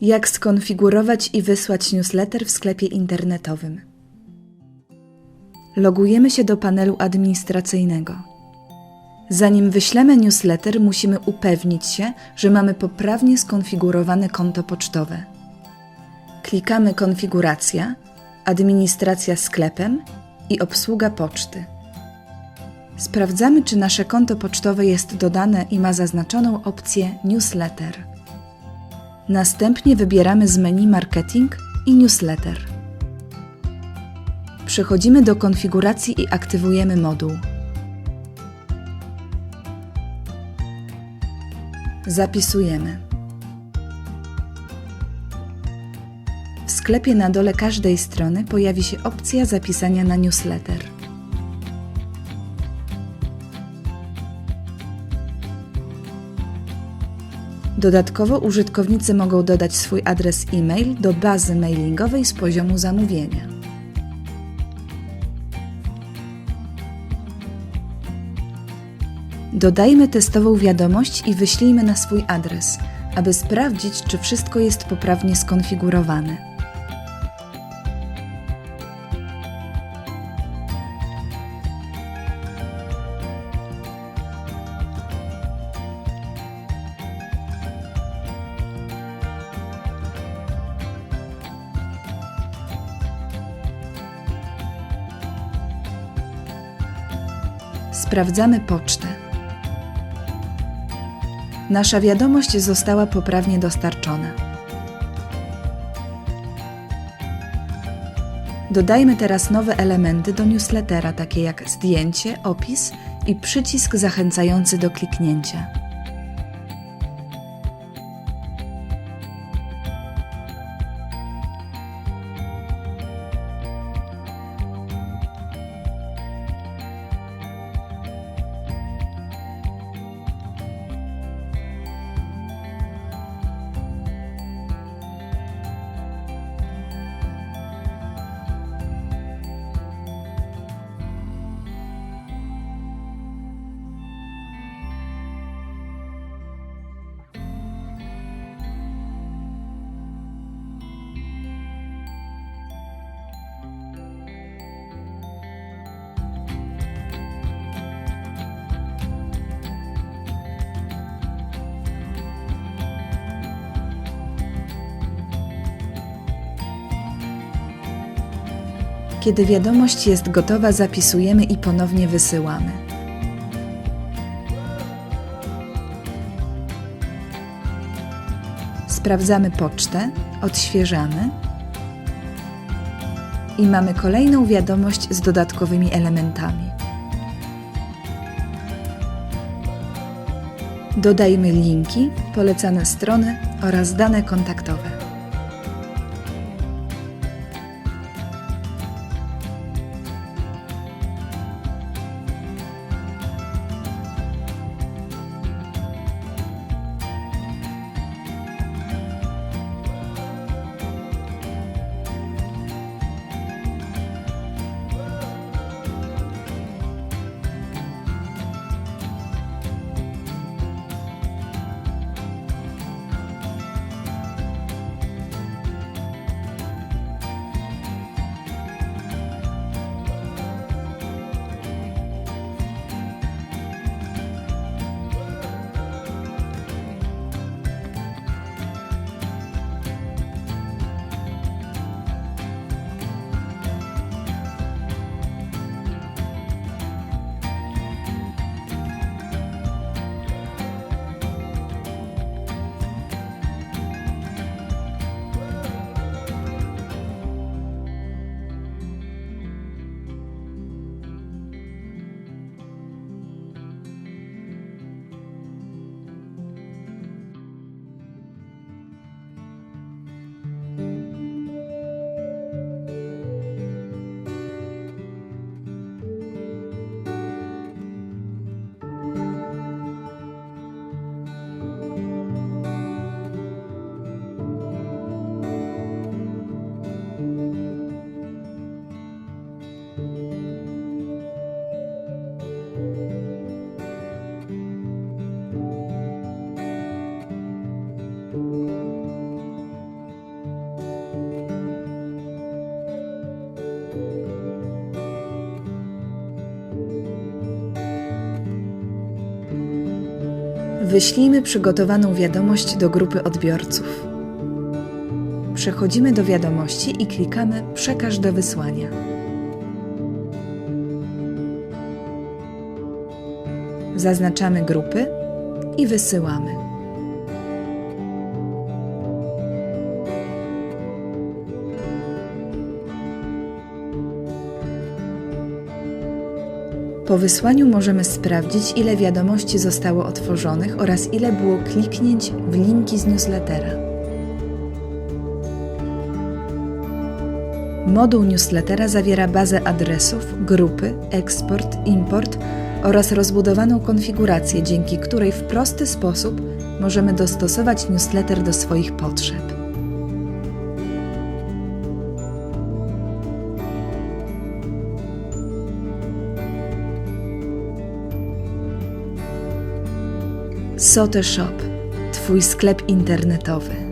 Jak skonfigurować i wysłać newsletter w sklepie internetowym? Logujemy się do panelu administracyjnego. Zanim wyślemy newsletter, musimy upewnić się, że mamy poprawnie skonfigurowane konto pocztowe. Klikamy Konfiguracja, Administracja sklepem i Obsługa poczty. Sprawdzamy, czy nasze konto pocztowe jest dodane i ma zaznaczoną opcję Newsletter. Następnie wybieramy z menu Marketing i Newsletter. Przechodzimy do konfiguracji i aktywujemy moduł. Zapisujemy. W sklepie na dole każdej strony pojawi się opcja zapisania na newsletter. Dodatkowo użytkownicy mogą dodać swój adres e-mail do bazy mailingowej z poziomu zamówienia. Dodajmy testową wiadomość i wyślijmy na swój adres, aby sprawdzić, czy wszystko jest poprawnie skonfigurowane. Sprawdzamy pocztę. Nasza wiadomość została poprawnie dostarczona. Dodajmy teraz nowe elementy do newslettera, takie jak zdjęcie, opis i przycisk zachęcający do kliknięcia. Kiedy wiadomość jest gotowa, zapisujemy i ponownie wysyłamy. Sprawdzamy pocztę, odświeżamy i mamy kolejną wiadomość z dodatkowymi elementami. Dodajmy linki, polecane strony oraz dane kontaktowe. Wyślijmy przygotowaną wiadomość do grupy odbiorców. Przechodzimy do wiadomości i klikamy Przekaż do wysłania. Zaznaczamy grupy i wysyłamy. Po wysłaniu możemy sprawdzić, ile wiadomości zostało otworzonych oraz ile było kliknięć w linki z newslettera. Moduł newslettera zawiera bazę adresów, grupy, eksport, import oraz rozbudowaną konfigurację, dzięki której w prosty sposób możemy dostosować newsletter do swoich potrzeb. Sote Shop Twój sklep internetowy.